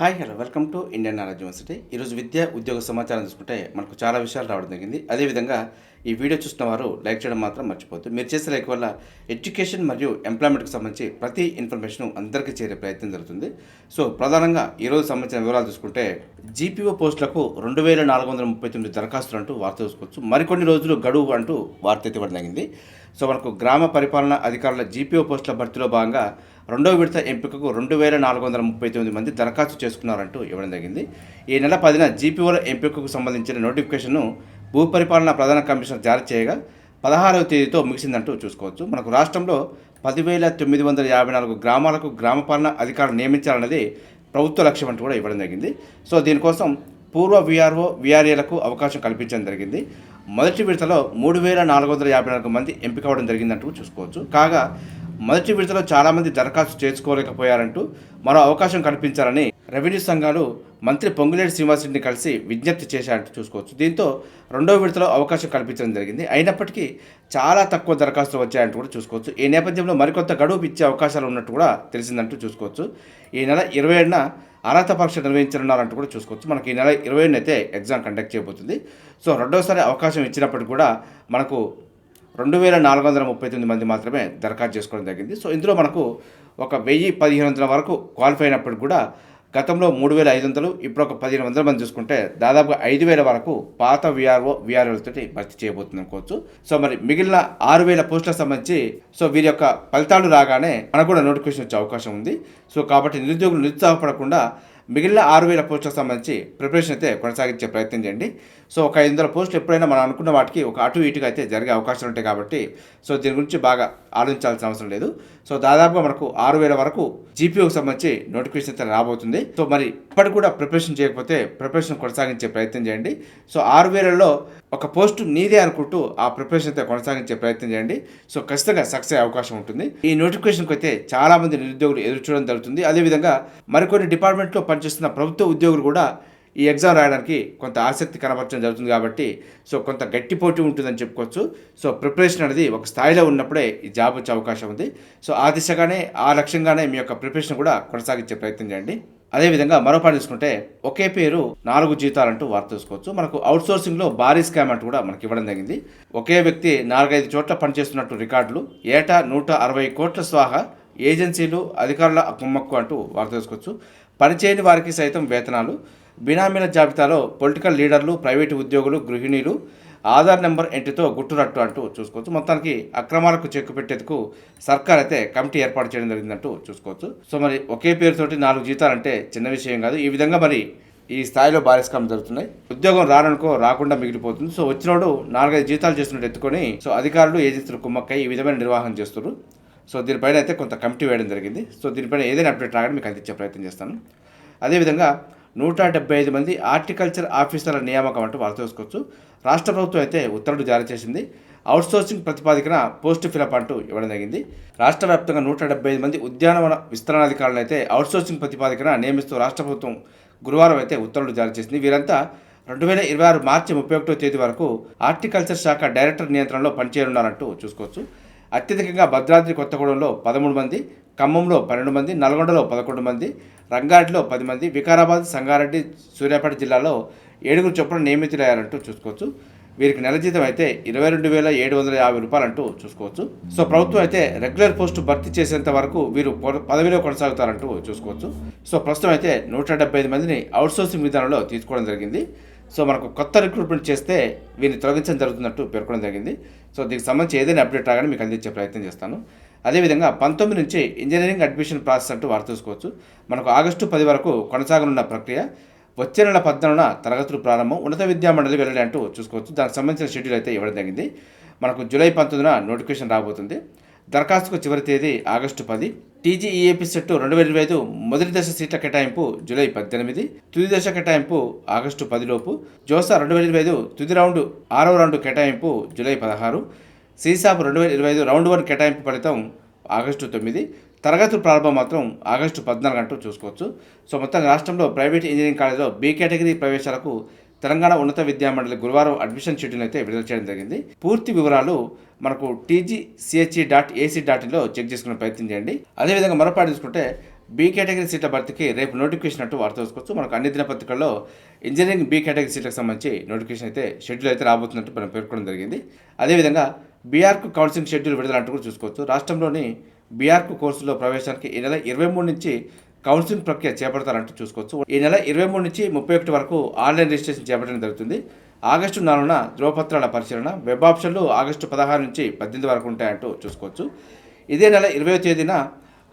Hi hello welcome to Indian knowledge university. ఈరోజు విద్య ఉద్యోగ సమాచారం చూసుకుంటే మనకు చాలా విషయాలు రావడం జరిగింది. అదేవిధంగా ఈ వీడియో చూసిన వారు లైక్ చేయడం మాత్రం మర్చిపోద్దు మీరు చేసే లైక్ వల్ల ఎడ్యుకేషన్ మరియు ఎంప్లాయ్మెంట్కి సంబంధించి ప్రతి ఇన్ఫర్మేషన్ అందరికీ చేరే ప్రయత్నం జరుగుతుంది. సో ప్రధానంగా ఈరోజు సంబంధించిన వివరాలు చూసుకుంటే జీపీఓ పోస్టులకు రెండు వేల నాలుగు వందల ముప్పై తొమ్మిది దరఖాస్తులు అంటూ వార్త చూసుకోవచ్చు. మరికొన్ని రోజులు గడువు అంటూ వార్త ఎత్తివ్వడం జరిగింది. సో మనకు గ్రామ పరిపాలన అధికారుల జీపీఓ పోస్టుల భర్తీలో భాగంగా రెండవ విడత ఎంపికకు రెండు వేల నాలుగు వందల ముప్పై తొమ్మిది మంది దరఖాస్తు చేసుకున్నారంటూ ఇవ్వడం జరిగింది. ఈ నెల పదిన జీపీఓల ఎంపికకు సంబంధించిన నోటిఫికేషన్ను భూపరిపాలన ప్రధాన కమిషనర్ జారీ చేయగా పదహారవ తేదీతో ముగిసిందంటూ చూసుకోవచ్చు. మనకు రాష్ట్రంలో పదివేల తొమ్మిది వందల యాభై నాలుగు గ్రామాలకు గ్రామపాలన అధికారులు నియమించాలన్నది ప్రభుత్వ లక్ష్యం అంటూ కూడా ఇవ్వడం జరిగింది. సో దీనికోసం పూర్వ విఆర్ఓ విఆర్ఏలకు అవకాశం కల్పించడం జరిగింది. మొదటి విడతలో మూడు వేల నాలుగు వందల యాభై నాలుగు మంది ఎంపిక అవ్వడం జరిగిందంటూ చూసుకోవచ్చు. కాగా మొదటి విడతలో చాలామంది దరఖాస్తు చేసుకోలేకపోయారంటూ మరో అవకాశం కల్పించాలని రెవెన్యూ సంఘాలు మంత్రి పొంగులేటి శ్రీనివాసరెడ్డిని కలిసి విజ్ఞప్తి చేశారంటూ చూసుకోవచ్చు. దీంతో రెండో విడతలో అవకాశం కల్పించడం జరిగింది. అయినప్పటికీ చాలా తక్కువ దరఖాస్తులు వచ్చాయంటూ కూడా చూసుకోవచ్చు. ఈ నేపథ్యంలో మరికొంత గడువు ఇచ్చే అవకాశాలు ఉన్నట్టు కూడా తెలిసిందంటూ చూసుకోవచ్చు. ఈ నెల ఇరవై ఏడున అర్హత పరీక్ష నిర్వహించనున్నారంటూ కూడా చూసుకోవచ్చు. మనకి ఈ నెల ఇరవై అయితే ఎగ్జామ్ కండక్ట్ చేయబోతుంది. సో రెండోసారి అవకాశం ఇచ్చినప్పటికీ కూడా మనకు రెండు వేల నాలుగు వందల ముప్పై తొమ్మిది మంది మాత్రమే దరఖాస్తు చేసుకోవడం జరిగింది. సో ఇందులో మనకు ఒక వెయ్యి పదిహేను వందల వరకు క్వాలిఫై అయినప్పటికి కూడా గతంలో మూడు వేల ఐదు వందలు ఇప్పుడు ఒక పదిహేను వందల మంది చూసుకుంటే దాదాపుగా ఐదు వేల వరకు పాత విఆర్ఓ విఆర్ఓలతో భర్తీ చేయబోతుంది అనుకోవచ్చు సో మరి మిగిలిన ఆరు వేల పోస్టులకు సంబంధించి సో వీరి యొక్క ఫలితాలు రాగానే మనకు కూడా నోటిఫికేషన్ వచ్చే అవకాశం ఉంది. సో కాబట్టి నిరుద్యోగులు నిరుత్సాహపడకుండా మిగిలిన ఆరు వేల పోస్టులకు సంబంధించి ప్రిపరేషన్ అయితే కొనసాగించే ప్రయత్నం చేయండి. సో ఒక ఐదు వందల పోస్టులు ఎప్పుడైనా మనం అనుకున్న వాటికి ఒక అటు ఇటుగా అయితే జరిగే అవకాశాలు ఉంటాయి కాబట్టి సో దీని గురించి బాగా ఆలోచించాల్సిన అవసరం లేదు. సో దాదాపుగా మనకు ఆరు వేల వరకు జీపీఓకి సంబంధించి నోటిఫికేషన్ అయితే రాబోతుంది. సో మరి ఇప్పటికి కూడా ప్రిపరేషన్ చేయకపోతే ప్రిపరేషన్ కొనసాగించే ప్రయత్నం చేయండి. సో ఆరు వేలలో ఒక పోస్టు నీదే అనుకుంటూ ఆ ప్రిపరేషన్ అయితే కొనసాగించే ప్రయత్నం చేయండి. సో ఖచ్చితంగా సక్సెస్ అయ్యే అవకాశం ఉంటుంది. ఈ నోటిఫికేషన్కి అయితే చాలా మంది నిరుద్యోగులు ఎదురు చూడడం జరుగుతుంది. అదేవిధంగా మరికొన్ని డిపార్ట్మెంట్లో పనిచేస్తున్న ప్రభుత్వ ఉద్యోగులు కూడా ఈ ఎగ్జామ్ రాయడానికి కొంత ఆసక్తి కనబరచడం జరుగుతుంది కాబట్టి సో కొంత గట్టి పోటీ ఉంటుందని చెప్పుకోవచ్చు. సో ప్రిపరేషన్ అనేది ఒక స్థాయిలో ఉన్నప్పుడే ఈ జాబ్ వచ్చే అవకాశం ఉంది. సో ఆ దిశగానే ఆ లక్ష్యంగానే మీ యొక్క ప్రిపరేషన్ కూడా కొనసాగించే ప్రయత్నం చేయండి. అదేవిధంగా మరో పాటు చూసుకుంటే ఒకే పేరు నాలుగు జీతాలంటూ వార్త చూసుకోవచ్చు మనకు అవుట్ సోర్సింగ్లో భారీ స్కామ్ అంటూ కూడా మనకి ఇవ్వడం జరిగింది. ఒకే వ్యక్తి నాలుగైదు చోట్ల పనిచేస్తున్నట్టు రికార్డులు ఏటా నూట అరవై కోట్ల స్వాహా ఏజెన్సీలు అధికారుల కుమ్మక్కు అంటూ వార్త చూసుకోవచ్చు పనిచేయని వారికి సైతం వేతనాలు. బినామీల జాబితాలో పొలిటికల్ లీడర్లు ప్రైవేటు ఉద్యోగులు గృహిణీలు ఆధార్ నెంబర్ ఎంట్రీతో గుట్టునట్టు అంటూ చూసుకోవచ్చు. మొత్తానికి అక్రమాలకు చెక్కు పెట్టేందుకు సర్కార్ అయితే కమిటీ ఏర్పాటు చేయడం జరిగిందంటూ చూసుకోవచ్చు. సో మరి ఒకే పేరుతోటి నాలుగు జీతాలంటే చిన్న విషయం కాదు. ఈ విధంగా మరి ఈ స్థాయిలో భారీస్కారం జరుగుతున్నాయి. ఉద్యోగం రాననుకో రాకుండా మిగిలిపోతుంది. సో వచ్చినోడు నాలుగైదు జీతాలు చేస్తున్నట్టు ఎత్తుకొని సో అధికారులు ఏజెన్సీలు కుమ్మక్కై ఈ విధమైన నిర్వహణ చేస్తున్నారు సో దీనిపైన అయితే కొంత కమిటీ వేయడం జరిగింది. సో దీనిపైన ఏదైనా అప్డేట్ రాగానే మీకు అందించే ప్రయత్నం చేస్తాను. అదేవిధంగా నూట డెబ్బై ఐదు మంది హార్టికల్చర్ ఆఫీసర్ల నియామకం అంటూ వార్త చూసుకోవచ్చు రాష్ట్ర ప్రభుత్వం అయితే ఉత్తర్వులు జారీ చేసింది. అవుట్సోర్సింగ్ ప్రతిపాదికన పోస్ట్ ఫిలప్ అంటూ ఇవ్వడం జరిగింది. రాష్ట్ర వ్యాప్తంగా నూట డెబ్బై ఐదు మంది ఉద్యానవన విస్తరణాధికారులను అయితే అవుట్సోర్సింగ్ ప్రతిపాదికన నియమిస్తూ రాష్ట్ర ప్రభుత్వం గురువారం అయితే ఉత్తర్వులు జారీ చేసింది. వీరంతా రెండు వేల ఇరవై ఆరు మార్చి ముప్పై ఒకటో తేదీ వరకు హార్టికల్చర్ శాఖ డైరెక్టర్ నియంత్రణలో పనిచేయనున్నారంటూ చూసుకోవచ్చు. అత్యధికంగా భద్రాద్రి కొత్తగూడెంలో పదమూడు మంది ఖమ్మంలో పన్నెండు మంది నల్గొండలో పదకొండు మంది రంగారెడ్డిలో పది మంది వికారాబాద్ సంగారెడ్డి సూర్యాపేట జిల్లాలో ఏడుగురు చొప్పున నియమితులయ్యారంటూ చూసుకోవచ్చు. వీరికి నెల జీతం అయితే ఇరవై రెండు వేల ఏడు వందల యాభై రూపాయలు అంటూ చూసుకోవచ్చు. సో ప్రభుత్వం అయితే రెగ్యులర్ పోస్టు భర్తీ చేసేంత వరకు వీరు పదవిలో కొనసాగుతారంటూ చూసుకోవచ్చు. సో ప్రస్తుతం అయితే నూట డెబ్బై ఐదు మందిని అవుట్సోర్సింగ్ విధానంలో తీసుకోవడం జరిగింది. సో మనకు కొత్త రిక్రూట్మెంట్ చేస్తే వీరిని తొలగించడం జరుగుతున్నట్టు పేర్కొనడం జరిగింది. సో దీనికి సంబంధించి ఏదైనా అప్డేట్ రాగానే మీకు అందించే ప్రయత్నం చేస్తాను. అదేవిధంగా పంతొమ్మిది నుంచి ఇంజనీరింగ్ అడ్మిషన్ ప్రాసెస్ అంటూ వారు చూసుకోవచ్చు మనకు ఆగస్టు పది వరకు కొనసాగనున్న ప్రక్రియ వచ్చే నెల పద్నాలుగున తరగతులు ప్రారంభం ఉన్నత విద్యా మండలి వెల్లడి అంటూ చూసుకోవచ్చు. దానికి సంబంధించిన షెడ్యూల్ అయితే ఇవ్వడం జరిగింది. మనకు జూలై పంతొమ్మిదిన నోటిఫికేషన్ రాబోతుంది. దరఖాస్తుకు చివరి తేదీ ఆగస్టు పది. టీజీఈఏపీ సెట్ రెండు వేల ఇరవై ఐదు మొదటి దశ సీట్ల కేటాయింపు జూలై పద్దెనిమిది. తుది దశ కేటాయింపు ఆగస్టు పదిలోపు జోసా రెండు వేల ఇరవై ఐదు తుది రౌండ్ ఆరవ రౌండ్ కేటాయింపు జూలై పదహారు. సీసాప్ రెండు వేల ఇరవై ఐదు రౌండ్ వన్ కేటాయింపు ఫలితం ఆగస్టు తొమ్మిది. తరగతుల ప్రారంభం మాత్రం ఆగస్టు పద్నాలుగు అంటూ చూసుకోవచ్చు. సో మొత్తం రాష్ట్రంలో ప్రైవేట్ ఇంజనీరింగ్ కాలేజీలో బి కేటగిరీ ప్రవేశాలకు తెలంగాణ ఉన్నత విద్యామండలి గురువారం అడ్మిషన్ షెడ్యూల్ అయితే విడుదల చేయడం జరిగింది. పూర్తి వివరాలు మనకు టీజీసిహెచ్ఈ డాట్ ఏసీ డాట్ ఇన్లో చెక్ చేసుకునే ప్రయత్నం చేయండి. అదేవిధంగా మరోపాటు చూసుకుంటే బి కేటగిరీ సీట్ల భర్తీకి రేపు నోటిఫికేషన్ అంటూ వార్త చూసుకోవచ్చు మనకు అన్ని దినపత్రికల్లో ఇంజనీరింగ్ బి కేటగిరీ సీట్లకు సంబంధించి నోటిఫికేషన్ అయితే షెడ్యూల్ అయితే రాబోతున్నట్టు మనం పేర్కొనడం జరిగింది. అదేవిధంగా బీఆర్కు కౌన్సిలింగ్ షెడ్యూల్ విడుదల అంటూ కూడా చూసుకోవచ్చు. రాష్ట్రంలోని బీఆర్కు కోర్సులో ప్రవేశానికి ఈ నెల ఇరవై మూడు నుంచి కౌన్సిలింగ్ ప్రక్రియ చేపడతారంటూ చూసుకోవచ్చు. ఈ నెల ఇరవై మూడు నుంచి ముప్పై ఒకటి వరకు ఆన్లైన్ రిజిస్ట్రేషన్ చేపట్టడం జరుగుతుంది. ఆగస్టు నాలుగున ధ్రువపత్రాల పరిశీలన వెబ్ ఆప్షన్లు ఆగస్టు పదహారు నుంచి పద్దెనిమిది వరకు ఉంటాయంటూ చూసుకోవచ్చు. ఇదే నెల ఇరవై తేదీన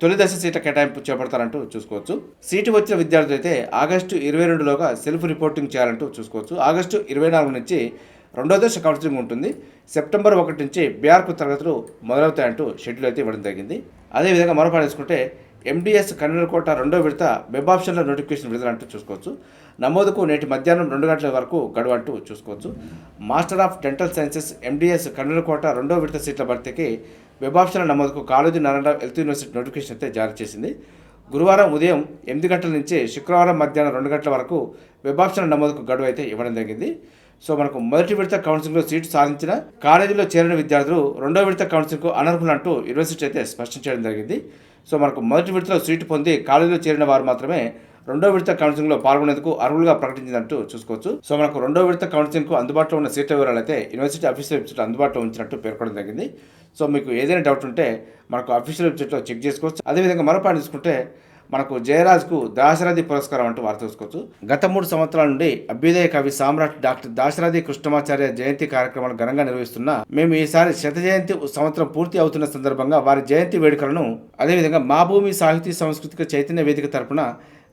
తొలి దశ సీట్ల కేటాయింపు చేపడతారంటూ చూసుకోవచ్చు. సీటు వచ్చిన విద్యార్థులు అయితే ఆగస్టు ఇరవై రెండులోగా సెల్ఫ్ రిపోర్టింగ్ చేయాలంటూ చూసుకోవచ్చు. ఆగస్టు ఇరవై నాలుగు నుంచి రెండో దశ కౌన్సిలింగ్ ఉంటుంది. సెప్టెంబర్ ఒకటి నుంచి బీఆర్కు తరగతులు మొదలవుతాయంటూ షెడ్యూల్ అయితే ఇవ్వడం జరిగింది. అదేవిధంగా మరోపాటు తీసుకుంటే ఎండిఎస్ కన్వీనర్ కోట రెండో విడత వెబ్ ఆప్షన్ల నోటిఫికేషన్ విడుదల అంటూ చూసుకోవచ్చు. నమోదుకు నేటి మధ్యాహ్నం రెండు గంటల వరకు గడువు అంటూ చూసుకోవచ్చు. Master of dental sciences MDS convener quota రెండో విడత సీట్ల భర్తీకి వెబ్ ఆప్షన్ల నమోదుకు Kaloji Narayanarao health university notification అయితే జారీ చేసింది. గురువారం ఉదయం ఎనిమిది గంటల నుంచి శుక్రవారం మధ్యాహ్నం రెండు గంటల వరకు వెబ్ ఆప్షన్ల నమోదుకు గడువు అయితే ఇవ్వడం జరిగింది. సో మనకు మొదటి విడత కౌన్సిలింగ్లో సీటు సాధించిన కాలేజీలో చేరిన విద్యార్థులు రెండో విడత కౌన్సిలింగ్కు అనర్హులు అంటూ యూనివర్సిటీ అయితే స్పష్టం చేయడం జరిగింది. సో మనకు మొదటి విడతలో సీటు పొంది కాలేజీలో చేరిన వారు మాత్రమే రెండో విడత కౌన్సిలింగ్లో పాల్గొనేందుకు అర్హులుగా ప్రకటించిందంటూ చూసుకోవచ్చు. సో మనకు రెండో విడత కౌన్సిలింగ్కు అందుబాటులో ఉన్న సీట్ల వివరాలు అయితే యూనివర్సిటీ అఫీషియల్ వెబ్సైట్ అందుబాటులో ఉంచినట్టు పేర్కొనడం జరిగింది. సో మీకు ఏదైనా డౌట్ ఉంటే మనకు అఫీషియల్ వెబ్సైట్లో చెక్ చేసుకోవచ్చు. అదేవిధంగా మరో పాయింట్ చూసుకుంటే మనకు జయరాజ్కు దాశరథి పురస్కారం అంటూ వార్త చూసుకోవచ్చు. గత మూడు సంవత్సరాల నుండి అభ్యుదయ కవి సామ్రాట్ డాక్టర్ దాశరథి కృష్ణమాచార్య జయంతి కార్యక్రమాలు ఘనంగా నిర్వహిస్తున్నా మేము ఈసారి శత జయంతి సంవత్సరం పూర్తి అవుతున్న సందర్భంగా వారి జయంతి వేడుకలను అదేవిధంగా మా భూమి సాహితీ సాంస్కృతిక చైతన్య వేదిక తరపున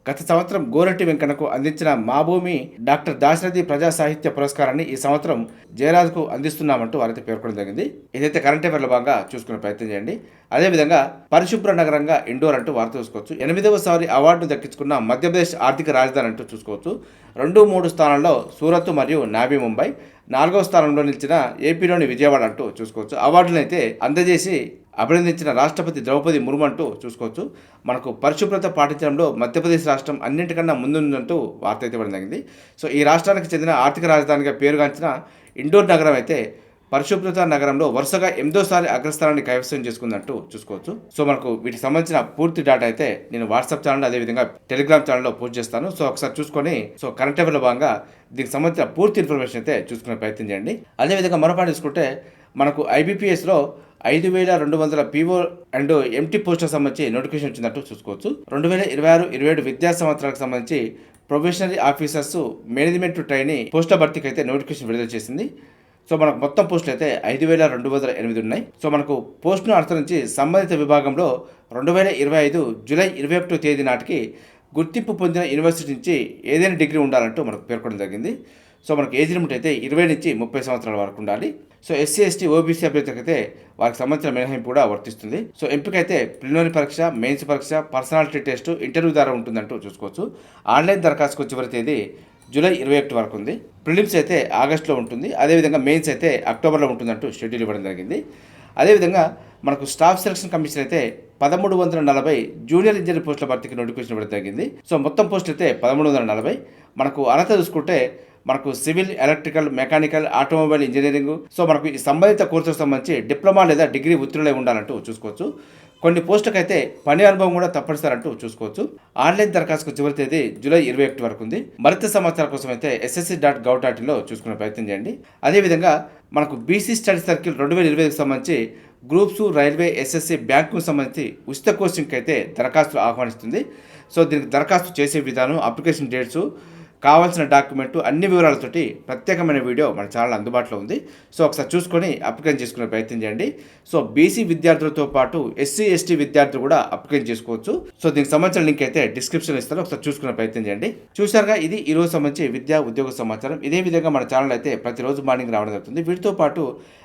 గత సంవత్సరం గోరటి వెంకన్నకు అందించిన మా భూమి డాక్టర్ దాశరథి ప్రజా సాహిత్య పురస్కారాన్ని ఈ సంవత్సరం జయరాజ్కు అందిస్తున్నామంటూ వారైతే పేర్కొనడం జరిగింది. ఇదైతే కరెంట్ అఫేర్ల భాగంగా చూసుకునే ప్రయత్నం చేయండి. అదేవిధంగా పరిశుభ్ర నగరంగా ఇండోర్ అంటూ వార్త చూసుకోవచ్చు. ఎనిమిదవ సారి అవార్డును దక్కించుకున్న మధ్యప్రదేశ్ ఆర్థిక రాజధాని అంటూ చూసుకోవచ్చు. రెండు మూడు స్థానాల్లో సూరత్ మరియు నాబీ ముంబై. నాలుగవ స్థానంలో నిలిచిన ఏపీలోని విజయవాడ అంటూ చూసుకోవచ్చు. అవార్డులను అయితే అందజేసి అభినందించిన రాష్ట్రపతి ద్రౌపది ముర్ము అంటూ చూసుకోవచ్చు. మనకు పరిశుభ్రత పాటించడంలో మధ్యప్రదేశ్ రాష్ట్రం అన్నింటికన్నా ముందుందంటూ వార్త అయితే పడడం జరిగింది. సో ఈ రాష్ట్రానికి చెందిన ఆర్థిక రాజధానిగా పేరుగాంచిన ఇండోర్ నగరం అయితే పరిశుభ్రత నగరంలో వరుసగా ఎనిమిదోసారి అగ్రస్థానాన్ని కైవసం చేసుకుందంటూ చూసుకోవచ్చు. సో మనకు వీటికి సంబంధించిన పూర్తి డేటా అయితే నేను వాట్సాప్ ఛానల్ అదేవిధంగా టెలిగ్రామ్ ఛానల్లో పోస్ట్ చేస్తాను. సో ఒకసారి చూసుకొని సో కరెంట్ అఫేర్లో భాగంగా దీనికి సంబంధించిన పూర్తి ఇన్ఫర్మేషన్ అయితే చూసుకునే ప్రయత్నం చేయండి. అదేవిధంగా మరొకటి చూసుకుంటే మనకు ఐబీపీఎస్లో ఐదు వేల రెండు వందల పీఓ అండ్ ఎంటీ పోస్టులకు సంబంధించి నోటిఫికేషన్ వచ్చినట్టు చూసుకోవచ్చు. రెండు వేల ఇరవై ఆరు ఇరవై ఏడు విద్యా సంవత్సరాలకు సంబంధించి ప్రొఫెషనరీ ఆఫీసర్స్ మేనేజ్మెంట్ ట్రైనీ పోస్టుల భర్తీకి అయితే నోటిఫికేషన్ విడుదల చేసింది. సో మనకు మొత్తం పోస్టులు అయితే ఐదు వేల రెండు వందల ఎనిమిది ఉన్నాయి. సో మనకు పోస్టును అనుసరించి సంబంధిత విభాగంలో రెండు వేల ఇరవై ఐదు జూలై ఇరవై ఒకటో తేదీ నాటికి గుర్తింపు పొందిన యూనివర్సిటీ నుంచి ఏదైనా డిగ్రీ ఉండాలంటూ మనకు పేర్కొనడం జరిగింది. సో మనకి ఏజ్ లిమిట్ అయితే ఇరవై నుంచి ముప్పై సంవత్సరాల వరకు ఉండాలి. సో ఎస్సీ ఎస్టీ ఓబీసీ అభ్యర్థులకు అయితే వారికి సంబంధించిన మినహాయింపు కూడా వర్తిస్తుంది. సో ఎంపిక అయితే ప్రిలిమినరీ పరీక్ష మెయిన్స్ పరీక్ష పర్సనాలిటీ టెస్ట్ ఇంటర్వ్యూ ద్వారా ఉంటుందంటూ చూసుకోవచ్చు. ఆన్లైన్ దరఖాస్తుకు చివరి తేదీ జూలై ఇరవై ఒకటి వరకు ఉంది. ప్రిలిమ్స్ అయితే ఆగస్టులో ఉంటుంది. అదేవిధంగా మెయిన్స్ అయితే అక్టోబర్లో ఉంటుందంటూ షెడ్యూల్ ఇవ్వడం జరిగింది. అదేవిధంగా మనకు స్టాఫ్ సెలక్షన్ కమిషన్ అయితే పదమూడు వందల నలభై జూనియర్ ఇంజనీర్ పోస్టుల భర్తీకి నోటిఫికేషన్ ఇవ్వడం జరిగింది. సో మొత్తం పోస్టులు అయితే పదమూడు వందల నలభై. మనకు అర్హత చూసుకుంటే మనకు civil electrical mechanical automobile engineering. So మనకు ఈ సంబంధిత కోర్సుకు సంబంధించి డిప్లొమా లేదా డిగ్రీ ఉత్తీర్ణులై ఉండాలంటూ చూసుకోవచ్చు. కొన్ని పోస్టులకు అయితే పని అనుభవం కూడా తప్పనిసరి అంటూ చూసుకోవచ్చు. ఆన్లైన్ దరఖాస్తుకు చివరి తేదీ జూలై ఇరవై ఒకటి వరకు ఉంది. మరింత సమాచారం కోసం అయితే ఎస్ఎస్సి డాట్ గవ్ డాట్ ఇన్లో చూసుకునే ప్రయత్నం చేయండి. అదేవిధంగా మనకు బీసీ స్టడీ సర్కిల్ రెండు వేల ఇరవైకి సంబంధించి గ్రూప్స్ రైల్వే ఎస్ఎస్సి బ్యాంకుకు సంబంధించి ఉచిత కోచింగ్కి అయితే దరఖాస్తు ఆహ్వానిస్తుంది. సో దీనికి దరఖాస్తు చేసే విధానం అప్లికేషన్ డేట్స్ కావాల్సిన డాక్యుమెంట్ అన్ని వివరాలతోటి ప్రత్యేకమైన వీడియో మన ఛానల్ అందుబాటులో ఉంది. సో ఒకసారి చూసుకొని అప్లికేషన్ చేసుకునే ప్రయత్నం చేయండి. సో బీసీ విద్యార్థులతో పాటు ఎస్సీ ఎస్టీ విద్యార్థులు కూడా అప్లికేషన్ చేసుకోవచ్చు. సో దీనికి సంబంధించిన లింక్ అయితే డిస్క్రిప్షన్ ఇస్తాను. ఒకసారి చూసుకునే ప్రయత్నం చేయండి. చూసారుగా ఇది ఈ రోజు సంబంధించి విద్యా ఉద్యోగ సమాచారం. ఇదే విధంగా మన ఛానల్ అయితే ప్రతిరోజు మార్నింగ్ రావడం జరుగుతుంది. వీటితో పాటు